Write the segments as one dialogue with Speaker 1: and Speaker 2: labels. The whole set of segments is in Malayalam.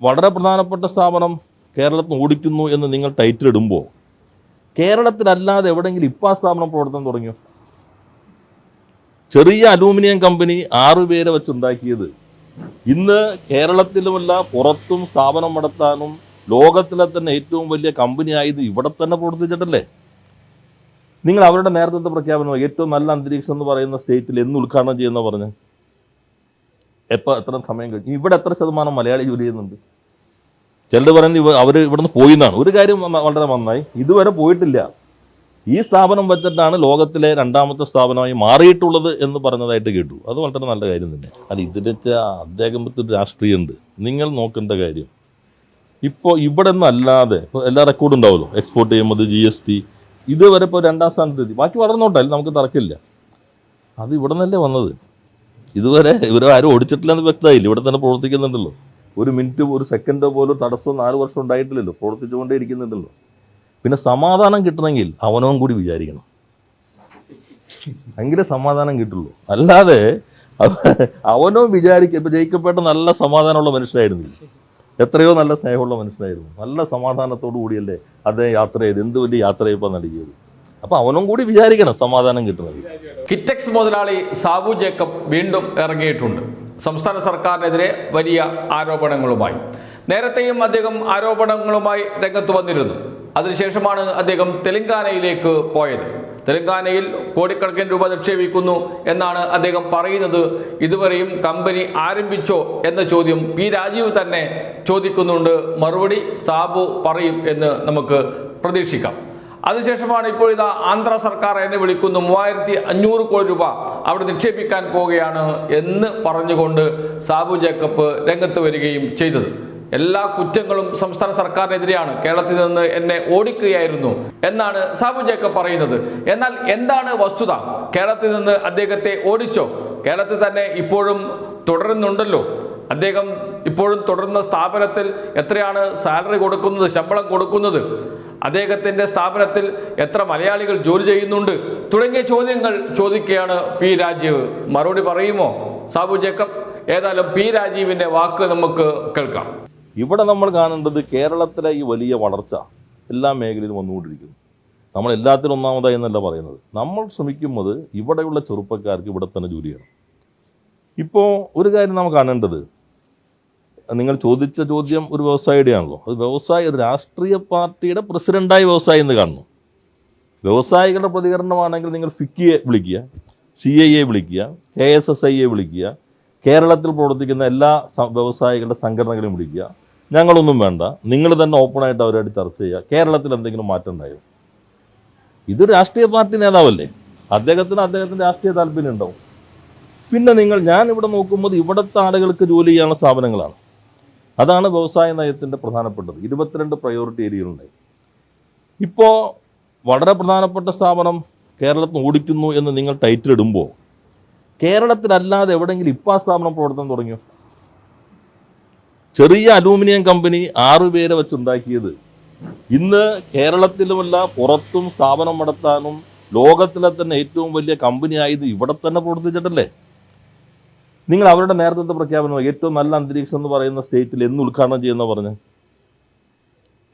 Speaker 1: വളരെ പ്രധാനപ്പെട്ട സ്ഥാപനം കേരളത്തിൽ ഓടിക്കുന്നു എന്ന് നിങ്ങൾ ടൈറ്റിൽ ഇടുമ്പോൾ കേരളത്തിലല്ലാതെ എവിടെയെങ്കിലും ഇപ്പോൾ ആ സ്ഥാപനം പ്രവർത്തനം തുടങ്ങിയോ? ചെറിയ അലൂമിനിയം കമ്പനി ആറു പേരെ വെച്ചുണ്ടാക്കിയത് ഇന്ന് കേരളത്തിലുമല്ല പുറത്തും സ്ഥാപനം നടത്താനും ലോകത്തിലെ തന്നെ ഏറ്റവും വലിയ കമ്പനി ആയത് ഇവിടെ തന്നെ പ്രവർത്തിച്ചിട്ടല്ലേ? നിങ്ങൾ അവരുടെ നേരത്തെ പ്രഖ്യാപനം ഏറ്റവും നല്ല അന്തരീക്ഷം എന്ന് പറയുന്ന സ്റ്റേറ്റിൽ എന്ന് ഉദ്ഘാടനം ചെയ്യുന്ന പറഞ്ഞ്? എപ്പോൾ എത്ര സമയം കഴിഞ്ഞു ഇവിടെ എത്ര ശതമാനം മലയാളി ജോലി ചെയ്യുന്നുണ്ട്? ചിലർ പറയുന്നത് ഇവ അവർ ഇവിടുന്ന് പോയി എന്നാണ് ഒരു കാര്യം വളരെ നന്നായി. ഇതുവരെ പോയിട്ടില്ല. ഈ സ്ഥാപനം വെച്ചിട്ടാണ് ലോകത്തിലെ രണ്ടാമത്തെ സ്ഥാപനമായി മാറിയിട്ടുള്ളത് എന്ന് പറഞ്ഞതായിട്ട് കേട്ടു. അത് വളരെ നല്ല കാര്യം തന്നെ. അത് ഇതിന്റെ അദ്ദേഹത്തിന് ഒരു രാഷ്ട്രീയമുണ്ട്. നിങ്ങൾ നോക്കേണ്ട കാര്യം. ഇപ്പോൾ ഇവിടെ നിന്ന് അല്ലാതെ ഇപ്പോൾ എല്ലാ റെക്കോർഡും ഉണ്ടാവുമല്ലോ. എക്സ്പോർട്ട് ചെയ്യുമ്പോൾ ജി എസ് ടി ഇതുവരെ ഇപ്പോൾ രണ്ടാം സ്ഥാനത്തെത്തി ബാക്കി വളർന്നോട്ടെ അതിൽ നമുക്ക് തറക്കില്ല അത് ഇവിടെ നിന്നല്ലേ വന്നത്? ഇതുവരെ ഇവരെ ആരും ഓടിച്ചിട്ടില്ലെന്ന് വ്യക്തമായില്ല. ഇവിടെ തന്നെ പ്രവർത്തിക്കുന്നുണ്ടല്ലോ. ഒരു മിനിറ്റ് ഒരു സെക്കൻഡ് പോലും തടസ്സം നാല് വർഷം ഉണ്ടായിട്ടില്ലല്ലോ. പ്രവർത്തിച്ചുകൊണ്ടേ ഇരിക്കുന്നുണ്ടല്ലോ. പിന്നെ സമാധാനം കിട്ടണമെങ്കിൽ അവനവും കൂടി വിചാരിക്കണം. ഭയങ്കര സമാധാനം കിട്ടുള്ളൂ. അല്ലാതെ അവ- അവനോ വിചാരിക്കും ഇപ്പൊ ജയിക്കപ്പെട്ട നല്ല സമാധാനമുള്ള മനുഷ്യനായിരുന്നു എത്രയോ നല്ല സ്നേഹമുള്ള മനുഷ്യനായിരുന്നു. നല്ല സമാധാനത്തോടു കൂടിയല്ലേ അദ്ദേഹം യാത്ര ചെയ്ത് എന്ത് വലിയ യാത്ര ചെയ്യപ്പോൾ നൽകിയത്. അപ്പൊ അവനും കൂടി വിചാരിക്കണം സമാധാനം കിട്ടുന്നത്.
Speaker 2: കിറ്റക്സ് മുതലാളി സാബു ജേക്കബ് വീണ്ടും ഇറങ്ങിയിട്ടുണ്ട്. സംസ്ഥാന സർക്കാരിനെതിരെ വലിയ ആരോപണങ്ങളുമായി. നേരത്തെയും അദ്ദേഹം ആരോപണങ്ങളുമായി രംഗത്ത് വന്നിരുന്നു. അതിനുശേഷമാണ് അദ്ദേഹം തെലങ്കാനയിലേക്ക് പോയത്. തെലങ്കാനയിൽ കോടിക്കണക്കിന് രൂപ നിക്ഷേപിക്കുന്നു എന്നാണ് അദ്ദേഹം പറയുന്നത്. ഇതുവരെയും കമ്പനി ആരംഭിച്ചോ എന്ന ചോദ്യം പി രാജീവ് തന്നെ ചോദിക്കുന്നുണ്ട്. മറുപടി സാബു പറയും എന്ന് നമുക്ക് പ്രതീക്ഷിക്കാം. അതിനുശേഷമാണ് ഇപ്പോൾ ഇതാ ആന്ധ്ര സർക്കാർ എന്നെ വിളിക്കുന്നു മൂവായിരത്തി അഞ്ഞൂറ് കോടി രൂപ അവിടെ നിക്ഷേപിക്കാൻ പോവുകയാണ് എന്ന് പറഞ്ഞുകൊണ്ട് സാബു ജേക്കബ് രംഗത്ത് വരികയും ചെയ്തത്. എല്ലാ കുറ്റങ്ങളും സംസ്ഥാന സർക്കാരിനെതിരെയാണ് കേരളത്തിൽ നിന്ന് എന്നെ ഓടിക്കുകയായിരുന്നു എന്നാണ് സാബു ജേക്കബ് പറയുന്നത്. എന്നാൽ എന്താണ് വസ്തുത? കേരളത്തിൽ നിന്ന് അദ്ദേഹത്തെ ഓടിച്ചോ? കേരളത്തിൽ തന്നെ ഇപ്പോഴും തുടരുന്നുണ്ടല്ലോ. അദ്ദേഹം ഇപ്പോഴും തുടർന്ന സ്ഥാപനത്തിൽ എത്രയാണ് സാലറി കൊടുക്കുന്നത് ശമ്പളം കൊടുക്കുന്നത് അദ്ദേഹത്തിന്റെ സ്ഥാപനത്തിൽ എത്ര മലയാളികൾ ജോലി ചെയ്യുന്നുണ്ട് തുടങ്ങിയ ചോദ്യങ്ങൾ ചോദിക്കുകയാണ് പി രാജീവ്. മറുപടി പറയുമോ? സാബു ജേക്കബ് ഏതായാലും പി രാജീവിന്റെ വാക്ക് നമുക്ക് കേൾക്കാം.
Speaker 1: ഇവിടെ നമ്മൾ കാണേണ്ടത് കേരളത്തിലെ ഈ വലിയ വളർച്ച എല്ലാ മേഖലയിലും വന്നുകൊണ്ടിരിക്കുന്നു. നമ്മൾ എല്ലാത്തിനും ഒന്നാമതായി എന്നല്ല പറയുന്നത്. നമ്മൾ ശ്രമിക്കുന്നത് ഇവിടെയുള്ള ചെറുപ്പക്കാർക്ക് ഇവിടെ തന്നെ ജോലി ചെയ്യണം. ഇപ്പോൾ ഒരു കാര്യം നാം കാണേണ്ടത് നിങ്ങൾ ചോദിച്ച ചോദ്യം ഒരു വ്യവസായിയുടെ ആണല്ലോ. അത് വ്യവസായ ഒരു രാഷ്ട്രീയ പാർട്ടിയുടെ പ്രസിഡന്റായി വ്യവസായി എന്ന് കാണുന്നു വ്യവസായികളുടെ പ്രതികരണമാണെങ്കിൽ നിങ്ങൾ ഫിക്കിയെ വിളിക്കുക സി ഐ എ വിളിക്കുക K S S I A വിളിക്കുക കേരളത്തിൽ പ്രവർത്തിക്കുന്ന എല്ലാ വ്യവസായികളുടെ സംഘടനകളെയും വിളിക്കുക. ഞങ്ങളൊന്നും വേണ്ട. നിങ്ങൾ തന്നെ ഓപ്പണായിട്ട് അവരായിട്ട് ചർച്ച ചെയ്യുക. കേരളത്തിൽ എന്തെങ്കിലും മാറ്റം ഉണ്ടായോ? ഇത് രാഷ്ട്രീയ പാർട്ടി നേതാവല്ലേ? അദ്ദേഹത്തിന് അദ്ദേഹത്തിന്റെ രാഷ്ട്രീയ താല്പര്യം ഉണ്ടാവും. പിന്നെ നിങ്ങൾ ഞാൻ ഇവിടെ നോക്കുമ്പോൾ ഇവിടുത്തെ ആളുകൾക്ക് ജോലി ചെയ്യാനുള്ള സ്ഥാപനങ്ങളാണ്. അതാണ് വ്യവസായ നയത്തിന്റെ പ്രധാനപ്പെട്ടത്. ഇരുപത്തിരണ്ട് പ്രയോറിറ്റി ഏരിയകളുണ്ട് ഇപ്പോൾ വളരെ പ്രധാനപ്പെട്ട സ്ഥാപനം കേരളത്തിൽ ഓടിക്കുന്നു എന്ന് നിങ്ങൾ ടൈറ്റിൽ ഇടുമ്പോൾ കേരളത്തിലല്ലാതെ എവിടെയെങ്കിലും ഇപ്പോൾ ആ സ്ഥാപനം പ്രവർത്തനം തുടങ്ങിയോ? ചെറിയ അലൂമിനിയം കമ്പനി ആറു പേരെ വെച്ചുണ്ടാക്കിയത് ഇന്ന് കേരളത്തിലുമല്ല പുറത്തും സ്ഥാപനം നടത്താനും ലോകത്തിലെ തന്നെ ഏറ്റവും വലിയ കമ്പനി ആയത് ഇവിടെ തന്നെ പ്രവർത്തിച്ചിട്ടല്ലേ? നിങ്ങൾ അവരുടെ നേരത്തെ പ്രഖ്യാപനം ഏറ്റവും നല്ല അന്തരീക്ഷം എന്ന് പറയുന്ന സ്റ്റേറ്റിൽ എന്ന് ഉദ്ഘാടനം ചെയ്യുന്ന പറഞ്ഞ്.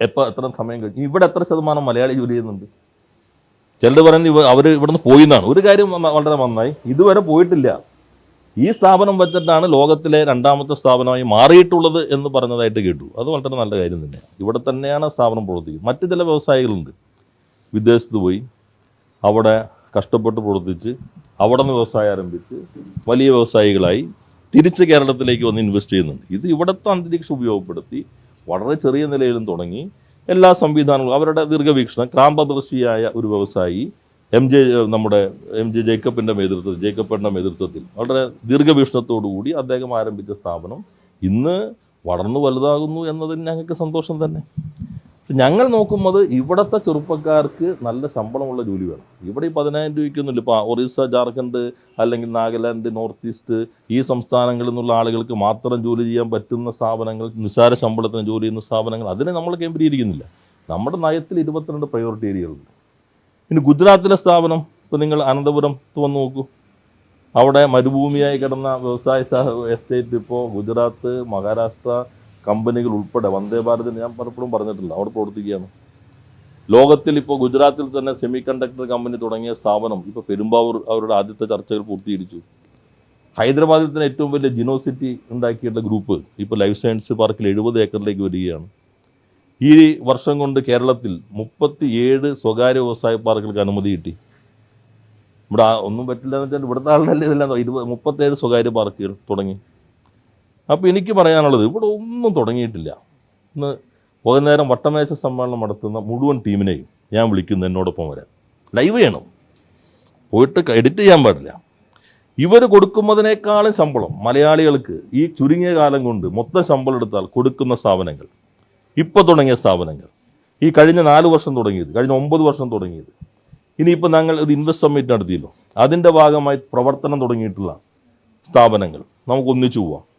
Speaker 1: എപ്പോൾ എത്ര സമയം കഴിഞ്ഞു? ഇവിടെ എത്ര ശതമാനം മലയാളി ജോലി ചെയ്യുന്നുണ്ട്? ചിലർ പറയുന്നത് ഇവ അവർ ഇവിടുന്ന് പോയി എന്നാണ്. ഒരു കാര്യം വളരെ നന്നായി. ഇതുവരെ പോയിട്ടില്ല. ഈ സ്ഥാപനം വെച്ചിട്ടാണ് ലോകത്തിലെ രണ്ടാമത്തെ സ്ഥാപനമായി മാറിയിട്ടുള്ളത് എന്ന് പറഞ്ഞതായിട്ട് കേട്ടു. അത് വളരെ നല്ല കാര്യം തന്നെ ഇവിടെ തന്നെയാണ് സ്ഥാപനം പ്രവർത്തിക്കുന്നത്. മറ്റു ചില വ്യവസായികളുണ്ട്. വിദേശത്ത് പോയി. അവിടെ കഷ്ടപ്പെട്ട് പ്രവർത്തിച്ച് അവിടെ നിന്ന് വ്യവസായം ആരംഭിച്ച് വലിയ വ്യവസായികളായി തിരിച്ച് കേരളത്തിലേക്ക് വന്ന് ഇൻവെസ്റ്റ് ചെയ്യുന്നുണ്ട്. ഇത് ഇവിടുത്തെ അന്തരീക്ഷം ഉപയോഗപ്പെടുത്തി വളരെ ചെറിയ നിലയിലും തുടങ്ങി എല്ലാ സംവിധാനങ്ങളും അവരുടെ ദീർഘവീക്ഷണം ക്രാമ്പദർശിയായ ഒരു വ്യവസായി എം ജെ നമ്മുടെ എം ജെ ജേക്കബിന്റെ നേതൃത്വത്തിൽ ജേക്കബിന്റെ നേതൃത്വത്തിൽ വളരെ ദീർഘവീക്ഷണത്തോടു കൂടി അദ്ദേഹം ആരംഭിച്ച സ്ഥാപനം ഇന്ന് വളർന്നു വലുതാകുന്നു എന്നതിന് ഞങ്ങൾക്ക് സന്തോഷം തന്നെ. ഞങ്ങൾ നോക്കുന്നത് ഇവിടുത്തെ ചെറുപ്പക്കാർക്ക് നല്ല ശമ്പളമുള്ള ജോലി വേണം. ഇവിടെ ഈ പതിനായിരം രൂപയ്ക്കൊന്നുമില്ല. ഇപ്പോൾ ഒറീസ ജാർഖണ്ഡ് അല്ലെങ്കിൽ നാഗാലാൻഡ് നോർത്ത് ഈസ്റ്റ് ഈ സംസ്ഥാനങ്ങളിൽ നിന്നുള്ള ആളുകൾക്ക് മാത്രം ജോലി ചെയ്യാൻ പറ്റുന്ന സ്ഥാപനങ്ങൾ നിസ്സാര ശമ്പളത്തിന് ജോലി ചെയ്യുന്ന സ്ഥാപനങ്ങൾ അതിനെ നമ്മൾ കേന്ദ്രീകരിക്കുന്നില്ല. നമ്മുടെ നയത്തിൽ ഇരുപത്തിരണ്ട് പ്രയോറിറ്റി ഏരിയകളുണ്ട് ഇനി ഗുജറാത്തിലെ സ്ഥാപനം ഇപ്പോൾ നിങ്ങൾ അനന്തപുരത്ത് വന്ന് നോക്കൂ. അവിടെ മരുഭൂമിയായി കിടന്ന വ്യവസായ എസ്റ്റേറ്റ് ഇപ്പോൾ ഗുജറാത്ത് മഹാരാഷ്ട്ര കമ്പനികൾ ഉൾപ്പെടെ വന്ദേ ഭാരതിന് ഞാൻ പലപ്പോഴും പറഞ്ഞിട്ടില്ല. അവിടെ പ്രവർത്തിക്കുകയാണ്. ലോകത്തിൽ ഇപ്പോൾ ഗുജറാത്തിൽ തന്നെ സെമി കണ്ടക്ടർ കമ്പനി തുടങ്ങിയ സ്ഥാപനം ഇപ്പോൾ പെരുമ്പാവൂർ അവരുടെ ആദ്യത്തെ ചർച്ചകൾ പൂർത്തീകരിച്ചു. ഹൈദരാബാദിൽ തന്നെ ഏറ്റവും വലിയ ജിനോസിറ്റി ഉണ്ടാക്കിയിട്ടുള്ള ഗ്രൂപ്പ് ഇപ്പോൾ ലൈഫ് സയൻസ് പാർക്കിൽ എഴുപത് ഏക്കറിലേക്ക് വരികയാണ്. ഈ വർഷം കൊണ്ട് കേരളത്തിൽ മുപ്പത്തിയേഴ് സ്വകാര്യ വ്യവസായ പാർക്കുകൾക്ക് അനുമതി കിട്ടി. ഇവിടെ ഒന്നും പറ്റില്ല എന്ന് വെച്ചാൽ ഇവിടുത്തെ ആളുടെ ഇതെല്ലാം ഇരുപത് മുപ്പത്തേഴ് സ്വകാര്യ പാർക്കുകൾ തുടങ്ങി. അപ്പോൾ എനിക്ക് പറയാനുള്ളത് ഇവിടെ ഒന്നും തുടങ്ങിയിട്ടില്ല. ഇന്ന് വൈകുന്നേരം വട്ടമേശ സമ്മേളനം നടത്തുന്ന മുഴുവൻ ടീമിനെയും ഞാൻ വിളിക്കുന്നു എന്നോടൊപ്പം വരാൻ. ലൈവ് ചെയ്യണം. പോയിട്ട് എഡിറ്റ് ചെയ്യാൻ പാടില്ല. ഇവർ കൊടുക്കുന്നതിനേക്കാളും ശമ്പളം മലയാളികൾക്ക് ഈ ചുരുങ്ങിയ കാലം കൊണ്ട് മൊത്തം ശമ്പളം എടുത്താൽ കൊടുക്കുന്ന സ്ഥാപനങ്ങൾ. ഇപ്പോൾ തുടങ്ങിയ സ്ഥാപനങ്ങൾ. ഈ കഴിഞ്ഞ നാല് വർഷം തുടങ്ങിയത് കഴിഞ്ഞ ഒമ്പത് വർഷം തുടങ്ങിയത്. ഇനിയിപ്പോൾ ഞങ്ങൾ ഒരു ഇൻവെസ്റ്റ് സമ്മിറ്റ് നടത്തിയല്ലോ. അതിന്റെ ഭാഗമായി പ്രവർത്തനം തുടങ്ങിയിട്ടുള്ള സ്ഥാപനങ്ങൾ. നമുക്ക് ഒന്നിച്ചു പോവാം.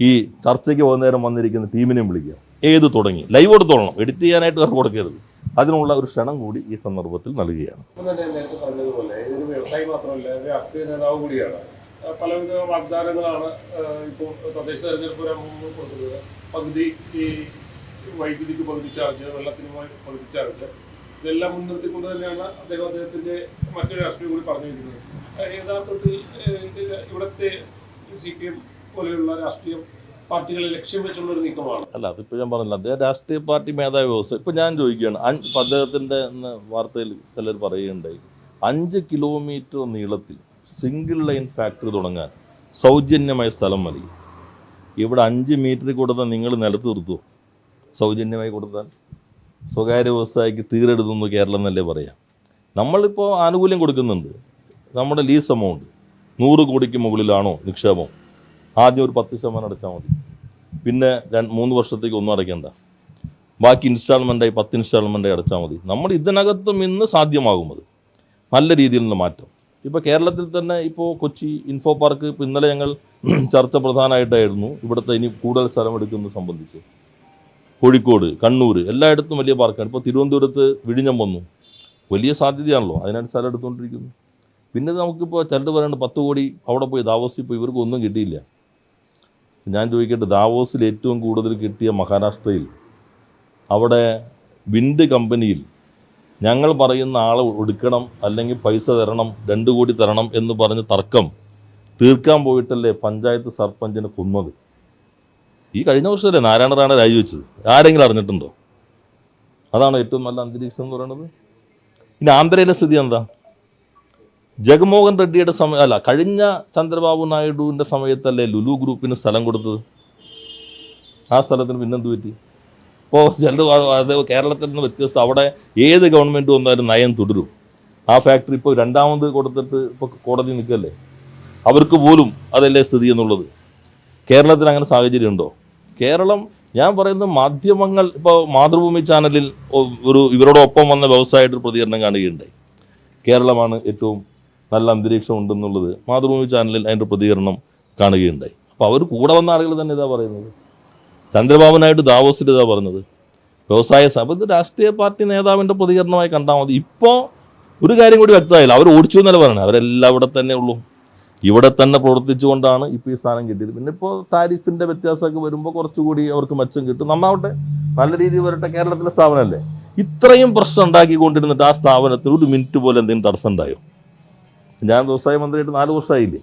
Speaker 1: ഈ ചർച്ചയ്ക്ക് വന്നേരം വന്നിരിക്കുന്ന ടീമിനെയും വിളിക്കുക. ഏത് തുടങ്ങി? ലൈവ് കൊടുത്തോളണം എഡിറ്റ് ചെയ്യാനായിട്ട് വേറെ കൊടുക്കരുത്. അതിനുള്ള ഒരു ക്ഷണം കൂടി ഈ സന്ദർഭത്തിൽ നൽകുകയാണ്.
Speaker 3: പലവിധ വാഗ്ദാനങ്ങളാണ് ഇപ്പോൾ തദ്ദേശ തെരഞ്ഞെടുപ്പ് കൊടുത്തത് പകുതി ഈ വൈദ്യുതിക്ക് പകുതി ചാർജ് വെള്ളത്തിന് പകുതി ചാർജ്. ഇതെല്ലാം മുൻനിർത്തിക്കൊണ്ട് തന്നെയാണ് അദ്ദേഹം അദ്ദേഹത്തിന്റെ മറ്റൊരു രാഷ്ട്രീയം കൂടി പറഞ്ഞിരിക്കുന്നത്. യഥാർത്ഥത്തിൽ ഇവിടുത്തെ സി പി എം പോലെയുള്ള രാഷ്ട്രീയ പാർട്ടികളെ ലക്ഷ്യം വെച്ചുള്ള ഒരു നീക്കമാണ്.
Speaker 1: അല്ല അതിപ്പോൾ ഞാൻ പറഞ്ഞില്ല. അദ്ദേഹം രാഷ്ട്രീയ പാർട്ടി മേധാവി വ്യവസ്ഥ ഇപ്പം ഞാൻ ചോദിക്കുകയാണ് അഞ്ച് അദ്ദേഹത്തിന്റെ വാർത്തയിൽ ചിലർ പറയുകയുണ്ടായി അഞ്ച് കിലോമീറ്റർ നീളത്തിൽ സിംഗിൾ ലൈൻ ഫാക്ടറി തുടങ്ങാൻ സൗജന്യമായ സ്ഥലം മതി. ഇവിടെ അഞ്ച് മീറ്റർ കൊടുത്താൽ നിങ്ങൾ നിലത്ത് നിർത്തുമോ സൗജന്യമായി കൊടുത്താൽ സ്വകാര്യ വ്യവസായിക്ക് തീരെടുത്തുന്നു കേരളം എന്നല്ലേ പറയാം. നമ്മളിപ്പോൾ ആനുകൂല്യം കൊടുക്കുന്നുണ്ട്. നമ്മുടെ ലീസ് എമൗണ്ട് നൂറ് കോടിക്ക് മുകളിലാണോ നിക്ഷേപം? ആദ്യം ഒരു പത്ത് ശതമാനം അടച്ചാൽ മതി. പിന്നെ രണ്ട് മൂന്ന് വർഷത്തേക്ക് ഒന്നും അടയ്ക്കണ്ട. ബാക്കി ഇൻസ്റ്റാൾമെന്റായി പത്ത് ഇൻസ്റ്റാൾമെന്റായി അടച്ചാൽ മതി. നമ്മൾ ഇതിനകത്തും ഇന്ന് സാധ്യമാകും അത്. നല്ല രീതിയിൽ നിന്ന് മാറ്റം. ഇപ്പോൾ കേരളത്തിൽ തന്നെ ഇപ്പോൾ കൊച്ചി ഇൻഫോ പാർക്ക് ഇപ്പോൾ ഇന്നലെ ഞങ്ങൾ ചർച്ച പ്രധാനമായിട്ടായിരുന്നു. ഇവിടുത്തെ ഇനി കൂടുതൽ സ്ഥലം എടുക്കുന്നത് സംബന്ധിച്ച്. കോഴിക്കോട് കണ്ണൂർ എല്ലായിടത്തും വലിയ പാർക്കാണ് ഇപ്പോൾ തിരുവനന്തപുരത്ത് വിഴിഞ്ഞം വന്നു. വലിയ സാധ്യതയാണല്ലോ. അതിനായിട്ട് സ്ഥലം എടുത്തുകൊണ്ടിരിക്കുന്നു. പിന്നെ നമുക്കിപ്പോൾ ചിലർ പറയുന്നത് പത്ത് കോടി അവിടെ പോയി താമസിപ്പോൾ ഇവർക്ക് ഒന്നും കിട്ടിയില്ല. ഞാൻ ചോദിക്കട്ടെ ദാവോസിൽ ഏറ്റവും കൂടുതൽ കിട്ടിയ മഹാരാഷ്ട്രയിൽ അവിടെ വിൻഡ് കമ്പനിയിൽ ഞങ്ങൾ പറയുന്ന ആളെ എടുക്കണം അല്ലെങ്കിൽ പൈസ തരണം രണ്ട് കോടി തരണം എന്ന് പറഞ്ഞ് തർക്കം തീർക്കാൻ പോയിട്ടല്ലേ പഞ്ചായത്ത് സർപ്പഞ്ചിനെ കൊന്നത്? ഈ കഴിഞ്ഞ വർഷമല്ലേ നാരായണ റാണ രാജിവെച്ചത്? ആരെങ്കിലും അറിഞ്ഞിട്ടുണ്ടോ? അതാണ് ഏറ്റവും നല്ല അന്തരീക്ഷം എന്ന് പറയുന്നത്. ഇനി ആന്ധ്രയിലെ സ്ഥിതി എന്താ? ജഗൻമോഹൻ റെഡ്ഡിയുടെ സമയം അല്ല കഴിഞ്ഞ ചന്ദ്രബാബു നായിഡുവിന്റെ സമയത്തല്ലേ ലുലു ഗ്രൂപ്പിന് സ്ഥലം കൊടുത്തത്? ആ സ്ഥലത്തിന് പിന്നെന്ത് പറ്റി? ഇപ്പോൾ ചിലർ അത് കേരളത്തിൽ നിന്ന് വ്യത്യസ്തം അവിടെ ഏത് ഗവൺമെന്റ് വന്നാലും നയം തുടരും. ആ ഫാക്ടറി ഇപ്പോൾ രണ്ടാമത് കൊടുത്തിട്ട് ഇപ്പോൾ കോടതി നിൽക്കല്ലേ? അവർക്ക് പോലും അതല്ലേ സ്ഥിതി എന്നുള്ളത്. കേരളത്തിൽ അങ്ങനെ സാഹചര്യം ഉണ്ടോ കേരളം ഞാൻ പറയുന്നത് മാധ്യമങ്ങൾ ഇപ്പോൾ മാതൃഭൂമി ചാനലിൽ ഒരു ഇവരോടൊപ്പം വന്ന വ്യവസായത്തിൽ പ്രതികരണം കാണുകയുണ്ടായി. കേരളമാണ് ഏറ്റവും നല്ല അന്തരീക്ഷം ഉണ്ടെന്നുള്ളത് മാതൃഭൂമി ചാനലിൽ അതിന്റെ പ്രതികരണം കാണുകയുണ്ടായി. അപ്പോൾ അവർ കൂടെ വന്ന ആളുകൾ തന്നെ ഇതാ പറയുന്നത്. ചന്ദ്രബാബുനായിട്ട് ദാവോസിൽ ഇതാ പറഞ്ഞത് വ്യവസായ സഭ രാഷ്ട്രീയ പാർട്ടി നേതാവിന്റെ പ്രതികരണമായി കണ്ടാൽ മതി. ഇപ്പോൾ ഒരു കാര്യം കൂടി വ്യക്തമായില്ല. അവർ ഓടിച്ചു എന്നല്ല പറയുന്നത് അവരെല്ലാം ഇവിടെ തന്നെ ഉള്ളൂ. ഇവിടെ തന്നെ പ്രവർത്തിച്ചുകൊണ്ടാണ് ഇപ്പോൾ ഈ സ്ഥാനം കിട്ടിയത്. പിന്നെ ഇപ്പോൾ താരിഫിന്റെ വ്യത്യാസമൊക്കെ വരുമ്പോൾ കുറച്ചുകൂടി അവർക്ക് മെച്ചം കിട്ടും. നന്നാവട്ടെ. നല്ല രീതിയിൽ വരട്ടെ. കേരളത്തിലെ സ്ഥാപനമല്ലേ? ഇത്രയും പ്രശ്നം ഉണ്ടാക്കിക്കൊണ്ടിരുന്നിട്ട് ആ സ്ഥാപനത്തിൽ ഒരു മിനിറ്റ് പോലെ എന്തെങ്കിലും തടസ്സം ഉണ്ടായോ? ഞാൻ വ്യവസായ മന്ത്രിയായിട്ട് നാല് വർഷമായില്ലേ?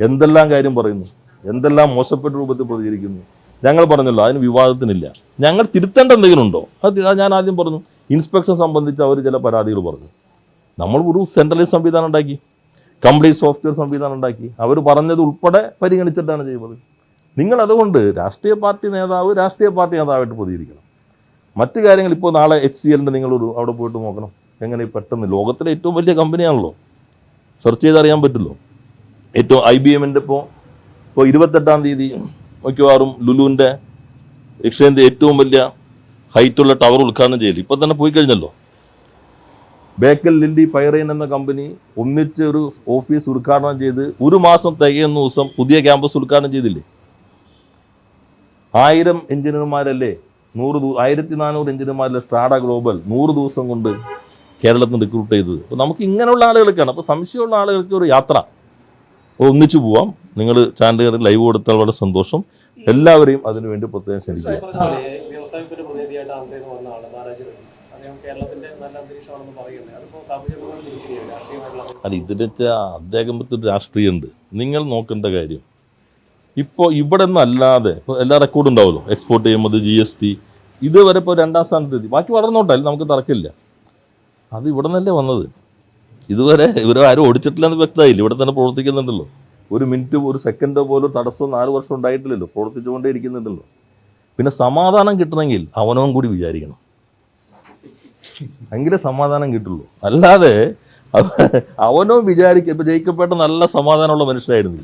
Speaker 1: എന്തെല്ലാം കാര്യം പറയുന്നു? എന്തെല്ലാം മോശപ്പെട്ട രൂപത്തിൽ പ്രതികരിക്കുന്നു? ഞങ്ങൾ പറഞ്ഞല്ലോ അതിന് വിവാദത്തിനില്ല. ഞങ്ങൾ തിരുത്തേണ്ട എന്തെങ്കിലും ഉണ്ടോ? അത് ഞാൻ ആദ്യം പറഞ്ഞു. ഇൻസ്പെക്ഷൻ സംബന്ധിച്ച് അവർ ചില പരാതികൾ പറഞ്ഞു. നമ്മൾ ഒരു സെൻട്രലൈസ് സംവിധാനം ഉണ്ടാക്കി. കംപ്ലീറ്റ് സോഫ്റ്റ്വെയർ സംവിധാനം ഉണ്ടാക്കി. അവർ പറഞ്ഞത് ഉൾപ്പെടെ പരിഗണിച്ചിട്ടാണ് ചെയ്യുന്നത്. നിങ്ങൾ അതുകൊണ്ട് രാഷ്ട്രീയ പാർട്ടി നേതാവ് രാഷ്ട്രീയ പാർട്ടി നേതാവായിട്ട് പ്രതികരിക്കണം. മറ്റു കാര്യങ്ങൾ ഇപ്പോൾ നാളെ എച്ച് സി എല്ലിന്റെ നിങ്ങളൊരു അവിടെ പോയിട്ട് നോക്കണം. എങ്ങനെ പെട്ടെന്ന് ലോകത്തിലെ ഏറ്റവും വലിയ കമ്പനിയാണല്ലോ സെർച്ച് ചെയ്ത് അറിയാൻ പറ്റുമല്ലോ ഏറ്റവും ഐ ബി എമ്മിന്റെ ഇപ്പോൾ ഇപ്പോൾ ഇരുപത്തെട്ടാം തീയതി മിക്കവാറും ലുലുവിന്റെ എക്സ്ചേഞ്ച് ഏറ്റവും വലിയ ഹൈറ്റുള്ള ടവർ ഉദ്ഘാടനം ചെയ്യില്ല ഇപ്പം തന്നെ പോയി കഴിഞ്ഞല്ലോ. ബേക്കൽ ലില്ലി പൈറൈൻ എന്ന കമ്പനി ഒന്നിച്ച് ഒരു ഓഫീസ് ഉദ്ഘാടനം ചെയ്ത് ഒരു മാസം തികയുന്ന ദിവസം പുതിയ ക്യാമ്പസ് ഉദ്ഘാടനം ചെയ്തില്ലേ? ആയിരം എഞ്ചിനീയർമാരല്ലേ? നൂറ് ആയിരത്തി നാനൂറ് എഞ്ചിനീയർമാരിലെ സ്ട്രാഡ ഗ്ലോബൽ? നൂറ് ദിവസം കൊണ്ട് കേരളത്തിൽ നിന്ന് റിക്രൂട്ട് ചെയ്തത്. അപ്പോൾ നമുക്ക് ഇങ്ങനെയുള്ള ആളുകൾക്കാണ് അപ്പോൾ സംശയമുള്ള ആളുകൾക്ക് ഒരു യാത്ര. ഒന്നിച്ചു പോവാം. നിങ്ങൾ ചാനലുകളിൽ ലൈവ് കൊടുത്താൽ വളരെ സന്തോഷം. എല്ലാവരെയും അതിനുവേണ്ടി പ്രത്യേകം ക്ഷണിക്കുക. അല്ല ഇതിനൊക്കെ അദ്ദേഹത്തിന് രാഷ്ട്രീയമുണ്ട്. നിങ്ങൾ നോക്കേണ്ട കാര്യം. ഇപ്പോൾ ഇവിടെ നിന്നല്ലാതെ ഇപ്പോൾ എല്ലാ റെക്കോർഡും ഉണ്ടാവുമല്ലോ. എക്സ്പോർട്ട് ചെയ്യുമ്പോൾ ജി എസ് ടി ഇതുവരെ ഇപ്പോൾ രണ്ടാം സ്ഥാനത്തെത്തി. ബാക്കി വളർന്നോട്ടെ നമുക്ക് തറക്കില്ല അത് ഇവിടെ നിന്നല്ലേ വന്നത്. ഇതുവരെ ഇവരെ ആരും ഓടിച്ചിട്ടില്ലെന്ന് വ്യക്തമായില്ല. ഇവിടെ തന്നെ പ്രവർത്തിക്കുന്നുണ്ടല്ലോ. ഒരു മിനിറ്റ് ഒരു സെക്കൻഡോ പോലും തടസ്സം നാല് വർഷം ഉണ്ടായിട്ടില്ലല്ലോ. പ്രവർത്തിച്ചുകൊണ്ടേ ഇരിക്കുന്നുണ്ടല്ലോ പിന്നെ സമാധാനം കിട്ടണമെങ്കിൽ അവനോം കൂടി വിചാരിക്കണം. എങ്കിലേ സമാധാനം കിട്ടുള്ളൂ. അല്ലാതെ അവ- അവനോ വിചാരിക്കും ഇപ്പൊ ജയിക്കപ്പെട്ട നല്ല സമാധാനമുള്ള മനുഷ്യനായിരുന്നു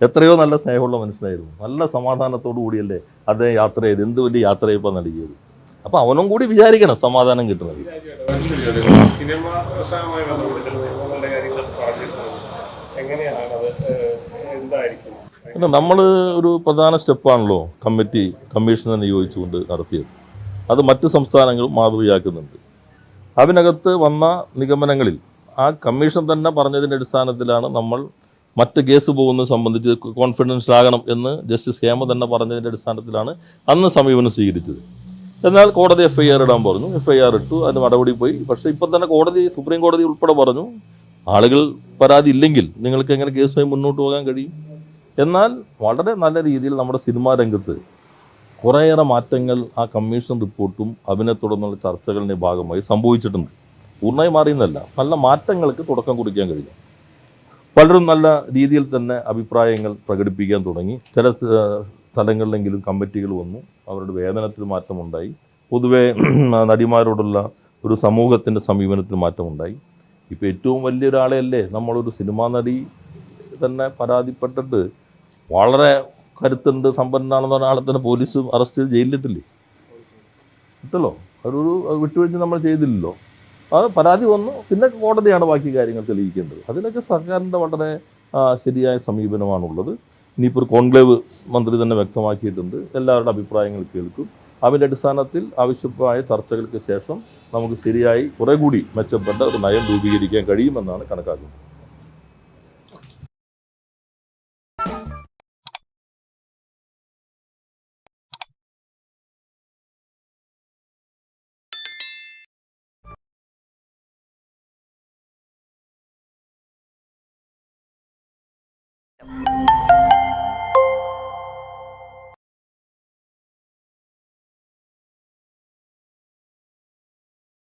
Speaker 1: എത്രയോ നല്ല സ്നേഹമുള്ള മനുഷ്യനായിരുന്നു. നല്ല സമാധാനത്തോടു കൂടിയല്ലേ അദ്ദേഹം യാത്ര ചെയ്ത് എന്ത് വലിയ യാത്ര ചെയ്യപ്പോൾ നൽകിയത് അപ്പൊ അവനും കൂടി വിചാരിക്കണം സമാധാനം കിട്ടുന്നത്.
Speaker 3: സിനിമ
Speaker 1: പിന്നെ നമ്മൾ ഒരു പ്രധാന സ്റ്റെപ്പാണല്ലോ കമ്മിറ്റി കമ്മീഷനെ നിയോഗിച്ചുകൊണ്ട് നടത്തിയത്. അത് മറ്റ് സംസ്ഥാനങ്ങളും മാതൃകയാക്കുന്നുണ്ട്. അതിനകത്ത് വന്ന നിഗമനങ്ങളിൽ ആ കമ്മീഷൻ തന്നെ പറഞ്ഞതിന്റെ അടിസ്ഥാനത്തിലാണ് നമ്മൾ മറ്റ് കേസ് പോകുന്നത് സംബന്ധിച്ച് കോൺഫിഡൻസ് ആകണം എന്ന് ജസ്റ്റിസ് ഹേമ തന്നെ പറഞ്ഞതിന്റെ അടിസ്ഥാനത്തിലാണ് അന്ന് സമീപനം സ്വീകരിച്ചത്. എന്നാൽ കോടതി എഫ് ഐ ആർ ഇടാൻ പറഞ്ഞു. എഫ് ഐ ആർ ഇട്ടു. അതിന് നടപടി പോയി. പക്ഷേ ഇപ്പം തന്നെ കോടതി സുപ്രീം കോടതി ഉൾപ്പെടെ പറഞ്ഞു ആളുകൾ പരാതി ഇല്ലെങ്കിൽ നിങ്ങൾക്ക് എങ്ങനെ കേസുമായി മുന്നോട്ട് പോകാൻ കഴിയും? എന്നാൽ വളരെ നല്ല രീതിയിൽ നമ്മുടെ സിനിമാ രംഗത്ത് കുറേയേറെ മാറ്റങ്ങൾ ആ കമ്മീഷൻ റിപ്പോർട്ടും അതിനെ തുടർന്നുള്ള ചർച്ചകളുടെ ഭാഗമായി സംഭവിച്ചിട്ടുണ്ട്. പൂർണമായി മാറിയെന്നല്ല നല്ല മാറ്റങ്ങൾക്ക് തുടക്കം കുറിക്കാൻ കഴിയും. പലരും നല്ല രീതിയിൽ തന്നെ അഭിപ്രായങ്ങൾ പ്രകടിപ്പിക്കാൻ തുടങ്ങി. ചില സ്ഥലങ്ങളിലെങ്കിലും കമ്മിറ്റികൾ വന്നു. അവരുടെ വേതനത്തിൽ മാറ്റമുണ്ടായി. പൊതുവെ നടിമാരോടുള്ള ഒരു സമൂഹത്തിന്റെ സമീപനത്തിൽ മാറ്റമുണ്ടായി. ഇപ്പോൾ ഏറ്റവും വലിയൊരാളെയല്ലേ നമ്മളൊരു സിനിമാ നടി തന്നെ പരാതിപ്പെട്ടിട്ട് വളരെ കരുത്തുണ്ട് സമ്പന്നനാണെന്ന് ആളെ തന്നെ പോലീസ് അറസ്റ്റ് ചെയ്ത് ജയിലിലിട്ടില്ലേ? ഇട്ടല്ലോ. അതൊരു വിട്ടുവീഴ്ച നമ്മൾ ചെയ്തില്ലല്ലോ. അത് പരാതി വന്നു. പിന്നെ കോടതിയാണ് ബാക്കി കാര്യങ്ങൾ തെളിയിക്കേണ്ടത്. അതിലൊക്കെ സർക്കാരിന്റെ വളരെ ശരിയായ സമീപനമാണുള്ളത്. ഇനിയിപ്പോൾ കോൺക്ലേവ് മന്ത്രി തന്നെ വ്യക്തമാക്കിയിട്ടുണ്ട്. എല്ലാവരുടെ അഭിപ്രായങ്ങൾ കേൾക്കും. അതിന്റെ അടിസ്ഥാനത്തിൽ ആവശ്യമായ ചർച്ചകൾക്ക് ശേഷം നമുക്ക് ശരിയായി കുറേ കൂടി മെച്ചപ്പെട്ട ഒരു നയം രൂപീകരിക്കാൻ കഴിയുമെന്നാണ് കണക്കാക്കുന്നത്.